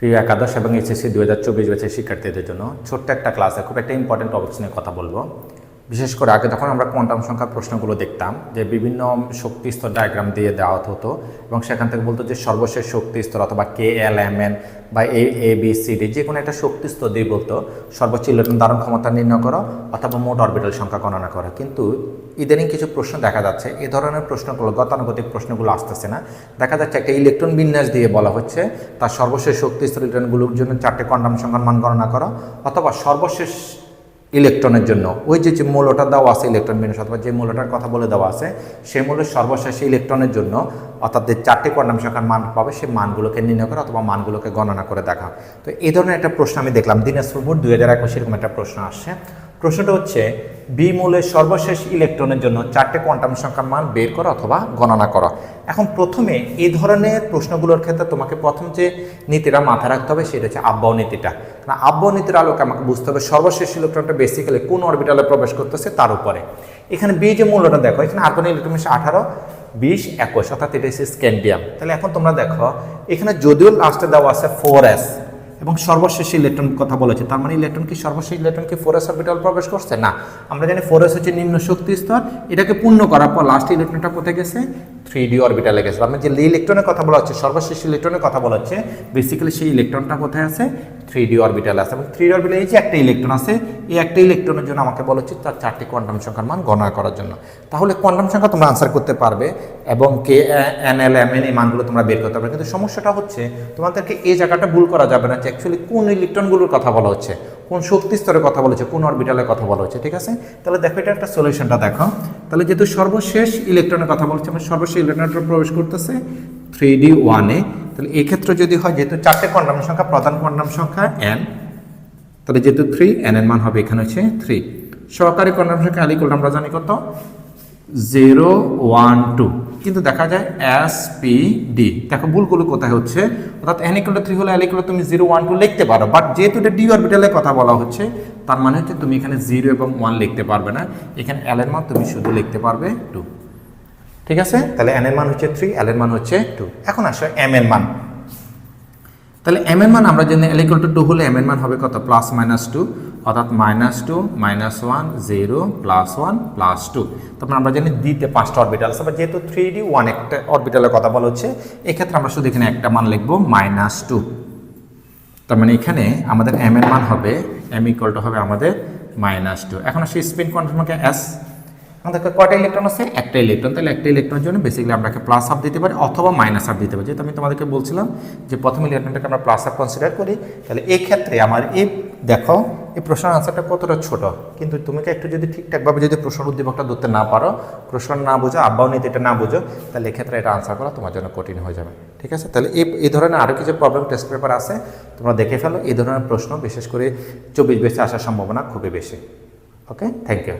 প্রিয় একাদশ এবং এইচএসসি দু হাজার চব্বিশ ব্যাচের শিক্ষার্থীদের জন্য ছোট্ট একটা ক্লাসে খুব একটা ইম্পর্টেন্ট টপিক্স নিয়ে কথা বলব। বিশেষ করে আগে যখন আমরা কোয়ান্টাম সংখ্যার প্রশ্নগুলো দেখতাম, যে বিভিন্ন শক্তি স্তর ডায়াগ্রাম দিয়ে দেওয়া হতো এবং সেখান থেকে বলতো যে সর্বশেষ শক্তি স্তর অথবা কে এল এম এন বা A A B C D যে কোনো একটা শক্তি স্তর দিয়ে বলতো, সর্বোচ্চ ইলেকট্রন ধারণ ক্ষমতা নির্ণয় করো অথবা মোট অরবিটাল সংখ্যা গণনা করো। কিন্তু ইদানিং কিছু প্রশ্ন দেখা যাচ্ছে, এ ধরনের প্রশ্নগুলো, গতানুগতিক প্রশ্নগুলো আসতেছে না। দেখা যাচ্ছে একটা ইলেকট্রন বিন্যাস দিয়ে বলা হচ্ছে, তার সর্বশেষ শক্তি স্তর ইলেকট্রনগুলোর জন্য চারটে কোয়ান্টাম সংখ্যার মান গণনা করো অথবা সর্বশেষ ইলেকট্রনের জন্য। ওই যে যে মূলটা দেওয়া আছে ইলেকট্রন বিন্যাস অথবা যে মূলটার কথা বলে দেওয়া আছে সেই মূলের সর্বশেষ ইলেকট্রনের জন্য অর্থাৎ যে চারটি কোয়ান্টাম সংখ্যার মান পাবে সেই মানগুলোকে নির্ণয় করে অথবা মানগুলোকে গণনা করে দেখা। তো এই ধরনের একটা প্রশ্ন আমি দেখলাম। দিনাজপুর বোর্ড দুই হাজার একুশ এরকম একটা প্রশ্ন আসছে। প্রশ্নটা হচ্ছে বি মূলের সর্বশেষ ইলেকট্রনের জন্য চারটে কোয়ান্টাম সংখ্যার মান বের করা অথবা গণনা করা। এখন প্রথমে এই ধরনের প্রশ্নগুলোর ক্ষেত্রে তোমাকে প্রথম যে নীতিটা মাথায় রাখতে হবে সেটা হচ্ছে আব্বাও নীতিটা। কারণ আব্বাও নীতির আলোকে আমাকে বুঝতে হবে সর্বশেষ ইলেকট্রনটা বেসিক্যালি কোন অরবিটালে প্রবেশ করতেছে তার উপরে। এখানে বি যে মূল্যটা দেখো, এখানে আর কোনো ইলেকট্রন হচ্ছে আঠারো, বিশ, একুশ, অর্থাৎ এটা হচ্ছে স্ক্যান্ডিয়াম তাহলে এখন তোমরা দেখো, এখানে যদিও লাস্টে দেওয়া আছে ফোর এস এবং সর্বশেষ ইলেকট্রন কথা বলেছে। তার মানে ইলেকট্রন কি সর্বশেষ? ইলেকট্রন কি ফোর এস অরবিটাল প্রবেশ করছে? না। আমরা জানি ফোর এস হচ্ছে নিম্ন শক্তি স্তর। এটাকে পূর্ণ করার পর লাস্ট ইলেকট্রনটা কোথায় গেছে? থ্রি ডি অরবিটালে গেছে। আমরা যে ইলেকট্রনের কথা বলা হচ্ছে, সর্বশেষ ইলেকট্রনের কথা বলা হচ্ছে বেসিক্যালি সেই ইলেকট্রনটা কোথায় আছে? থ্রি ডি অরবিটালে আছে। এবং থ্রি ডি অরবিটালে এই যে একটা ইলেকট্রন আছে, এই একটা ইলেকট্রনের জন্য আমাকে বলা হচ্ছে তার চারটি কোয়ান্টাম সংখ্যার মান গণনা করার জন্য। তাহলে কোয়ান্টাম সংখ্যা তোমরা আনসার করতে পারবে এবং K N L M N এই মানগুলো তোমরা বের করতে পারবে। কিন্তু সমস্যাটা হচ্ছে, তোমাদেরকে এই জায়গাটা ভুল করা যাবে না যে অ্যাকচুয়ালি কোন ইলেকট্রনগুলোর কথা বলা হচ্ছে, কোন শক্তি স্তরের কথা বলা হচ্ছে, কোন অরবিটালের কথা বলা হচ্ছে, ঠিক আছে? তাহলে দেখো, এটা একটা সলিউশনটা দেখো। তাহলে যেহেতু সর্বশেষ ইলেকট্রনের কথা বলছে আমরা সর্বশেষ ইলেকট্রনটা প্রবেশ করতেছে থ্রি ডি ওয়ানে তাহলে এক্ষেত্রে যদি হয়, যেহেতু চারটে কোয়ান্টাম সংখ্যা, প্রধান কোয়ান্টাম সংখ্যা এন তাহলে যেহেতু থ্রি এন এর মান হবে এখানে হচ্ছে থ্রি সহকারী কোয়ান্টাম সংখ্যা, আলিকুল, আমরা জানি কত? জিরো ওয়ান টু কিন্তু দেখা যায় এস পি ডি দেখো ভুলগুলো কোথায় হচ্ছে? অর্থাৎ এন ইকুয়াল থ্রি হলে এল ইকুয়াল তুমি জিরো ওয়ান টু লিখতে পারো। বাট যেহেতু এটা ডি অরবিটালের কথা বলা হচ্ছে তার মানে হচ্ছে তুমি এখানে জিরো এবং ওয়ান লিখতে পারবে না। এখানে এল এর মান তুমি শুধু লিখতে পারবে টু ঠিক আছে? তাহলে এন এর মান হচ্ছে থ্রি এল এর মান হচ্ছে টু এখন আসো এম এর মান। তাহলে এম এর মান আমরা জানি এল ইকুয়াল টু টু হলে এম এর মান হবে কত? প্লাস মাইনাস টু অর্থাৎ minus two minus one zero plus one plus two তারপর আমরা জানি দিতে পাঁচটা অরবিটাল বা যেহেতু থ্রি ডি ওয়ান একটা অরবিটালের কথা বলা হচ্ছে, এক্ষেত্রে আমরা শুধু এখানে একটা মান লিখব মাইনাস টু তার মানে এখানে আমাদের এম এর মান হবে এম ইকুয়াল হবে আমাদের মাইনাস টু এখন আসে স্পিন কোয়ান্টামকে এস আমাদের কয়টা ইলেকট্রন আছে? একটা ইলেকট্রন তাহলে একটা ইলেকট্রনের জন্য বেসিক্যালি আমরা প্লাস হাফ দিতে পারি অথবা মাইনাস হাফ দিতে পারি। যেহেতু আমি তোমাদেরকে বলছিলাম যে প্রথম ইলেকট্রনটাকে আমরা প্লাস হাফ কনসিডার করি, তাহলে এই ক্ষেত্রে আমার এই, দেখো এই প্রশ্নের আনসারটা কতটা ছোট? কিন্তু তুমি একটু যদি ঠিকঠাকভাবে যদি প্রশ্ন উদ্দীপকটা ধরতে না পারো, প্রশ্ন না বুঝো, আব্বাও নীতি এটা না বোঝো, তাহলে এক্ষেত্রে এটা আনসার করা তোমার জন্য কঠিন হয়ে যাবে। ঠিক আছে? তাহলে এই এই ধরনের আরও কিছু প্রবলেম টেস্ট পেপার আছে, তোমরা দেখে ফেলো। এই ধরনের প্রশ্ন, বিশেষ করে চব্বিশ বেসে আসার সম্ভাবনা খুবই বেশি। Okay thank you